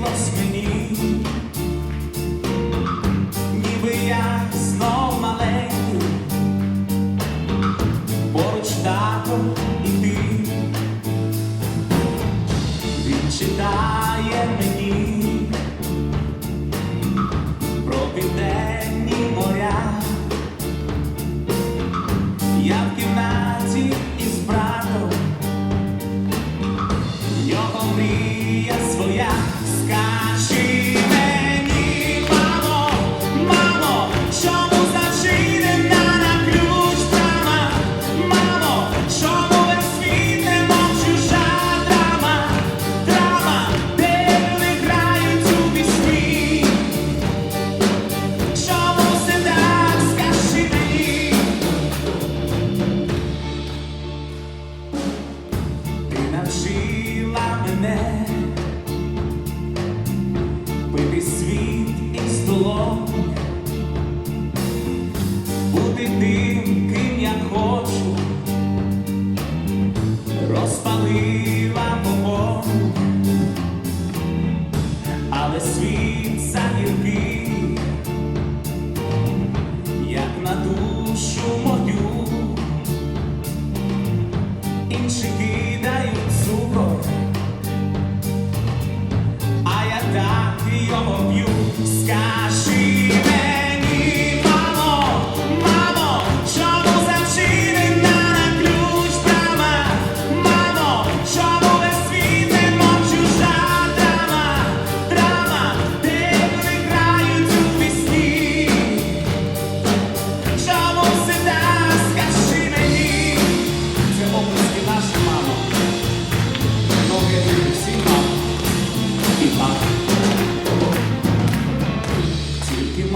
на спині, ніби я знов маленький, поруч тато і ти, він читає мені. Бути тим, ким я хочу, розпалила вогонь, але світ загіркий, як на душу мою. Інші кидають цукор,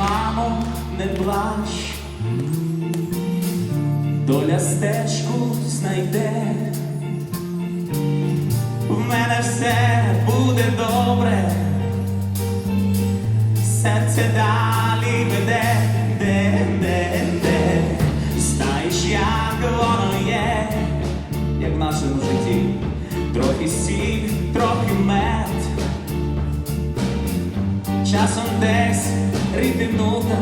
мамо, не плач. Доля стежку знайде. В мене все буде добре. Серце далі веде, де, де, де. Знаєш, як воно є, як в нашому житті. Трохи сіль, трохи мед. Часом десь ритинута,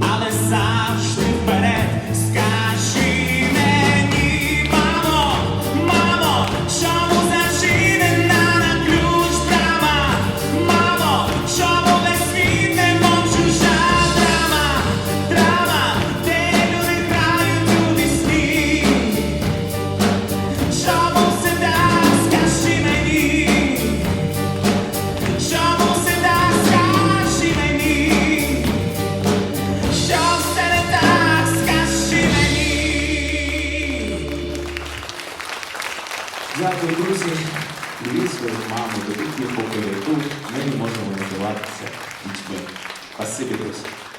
але завжди Дякую, друзі. Любіть свою маму, любіть їх поки тут. Ми не можемо називатися дітьми. Спасибі, друзі.